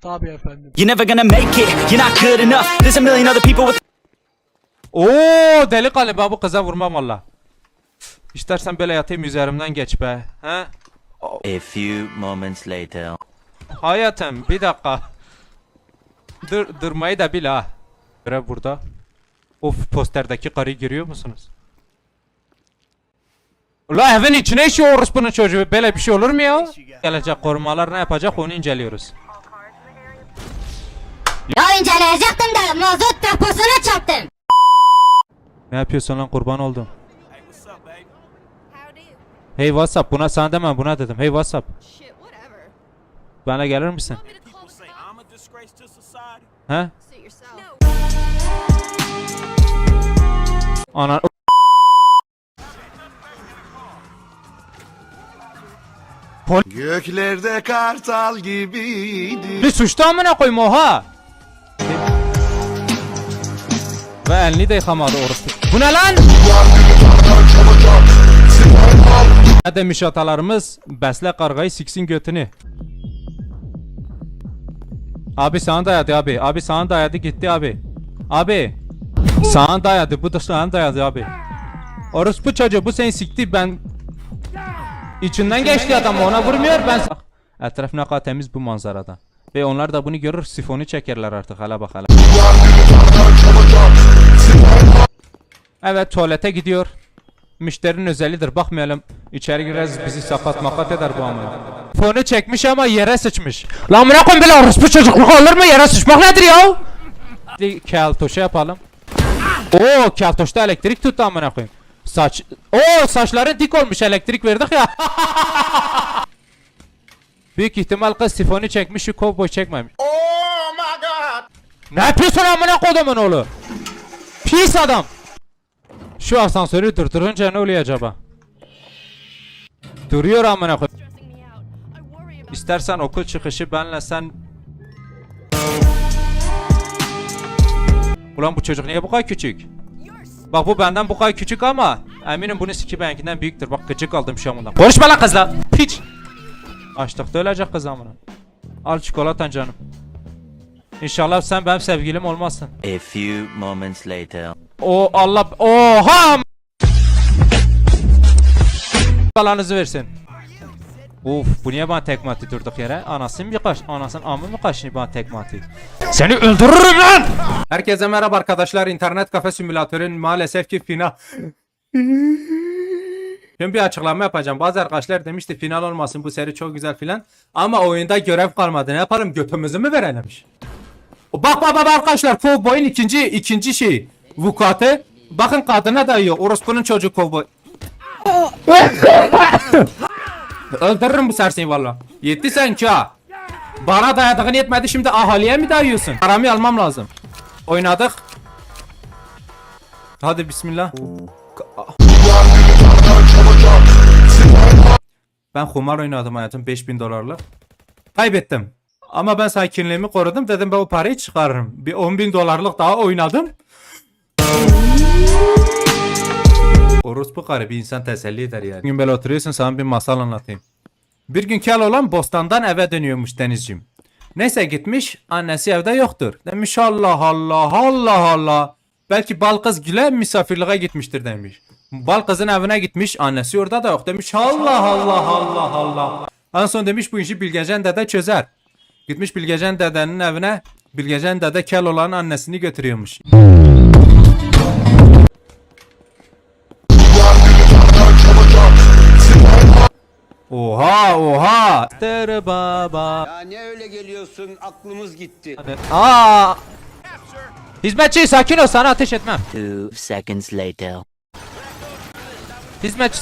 Tabii efendim. You're never gonna make it, you're not good enough. There's a million other people with Oo deli galiba bu kıza vurmam valla. İstersen böyle yatayım üzerimden geç be. He? A few moments later. Hayatım bir dakika. Dur, durmayı da bil ha. Görev burada. Of posterdeki karıyı görüyor musunuz? Ula evin içine işiyor orospunun çocuğu. Böyle bir şey olur mu ya? Gelecek korumalar ne yapacak onu inceliyoruz. Ya inceleyecektim de mazot deposuna çarptım. Ne yapıyorsun lan kurban oldum. Hey WhatsApp buna sana demem buna dedim. Hey WhatsApp Shit, whatever. bana gelir misin? He? Ana Göklerde kartal gibiydi. bir suçtu amına koyma oha. Ve elini de yıkamadı orospu. Bu ne lan? Ne demiş atalarımız? Besle kargayı siksin götünü. Abi sana dayadı abi. Abi sana dayadı gitti abi. Abi. Sana dayadı. Bu da sana dayadı abi. Orospu çocuğu bu seni sikti ben İçinden geçti adam ona vurmuyor ben Etraf ne kadar temiz bu manzarada Ve onlar da bunu görür sifonu çekerler artık hala bak hala Evet tuvalete gidiyor. Müşterinin özellidir bakmayalım İçeri gireriz bizi sakat makat eder bu amına. Fonu çekmiş ama yere sıçmış. Lan bırak koyayım böyle orospu çocukluk olur mu? Yere sıçmak nedir ya? Keltoşa yapalım. Oo keltoşta elektrik tuttu amına koyayım. Saç Oo saçların dik olmuş elektrik verdik ya. Büyük ihtimal kız sifonu çekmiş şu kovboy çekmemiş. Oh my god! Ne yapıyorsun amına kodumun oğlu? Pis adam Şu asansörü durdurunca ne oluyor acaba Duruyor amına koy İstersen okul çıkışı benle sen Ulan bu çocuk niye bu kadar küçük? Bak bu benden bu kadar küçük ama eminim bunun siki benimkinden büyüktür. Bak gıcık aldım şu an bundan. Konuşma lan kızla. Piç. Açlıkta ölecek kız amına. Al çikolatan canım. İnşallah sen benim sevgilim olmazsın. A few moments later. O Allah oha Balanızı versin. Uf bu niye bana tekme attı durduk yere? Anasını bir kaş, anasının amı mı kaşını bana tekme attı? Seni öldürürüm lan! Herkese merhaba arkadaşlar. İnternet kafe simülatörün maalesef ki final... Şimdi bir açıklama yapacağım. Bazı arkadaşlar demişti final olmasın bu seri çok güzel filan. Ama oyunda görev kalmadı. Ne yapalım götümüzü mü verelim? Bak bak bak arkadaşlar kovboyun ikinci ikinci şeyi vukuatı. Bakın kadına dayıyor orospunun çocuğu kovboy. Öldürürüm bu serseyi valla. Yetti sen ki ha. Bana dayadığın yetmedi şimdi ahaliye mi dayıyorsun? Paramı almam lazım. Oynadık. Hadi bismillah. Ben kumar oynadım hayatım 5000 dolarlık. Kaybettim. Ama ben sakinliğimi korudum. Dedim ben o parayı çıkarırım. Bir 10 bin dolarlık daha oynadım. Orospu karı bir insan teselli eder yani. Bir gün böyle oturuyorsun sana bir masal anlatayım. Bir gün kel olan bostandan eve dönüyormuş denizcim. Neyse gitmiş annesi evde yoktur. Demiş Allah Allah Allah Allah. Belki bal kız güle misafirliğe gitmiştir demiş. Bal kızın evine gitmiş annesi orada da yok demiş Allah Allah Allah Allah. En son demiş bu işi Bilgecan dede çözer. Gitmiş Bilgecan dedenin evine Bilgecan dede kel olan annesini götürüyormuş. Oha oha. Tır baba. Ya ne öyle geliyorsun aklımız gitti. Aa. Hizmetçi sakin ol sana ateş etmem. Two seconds later. Hizmetçi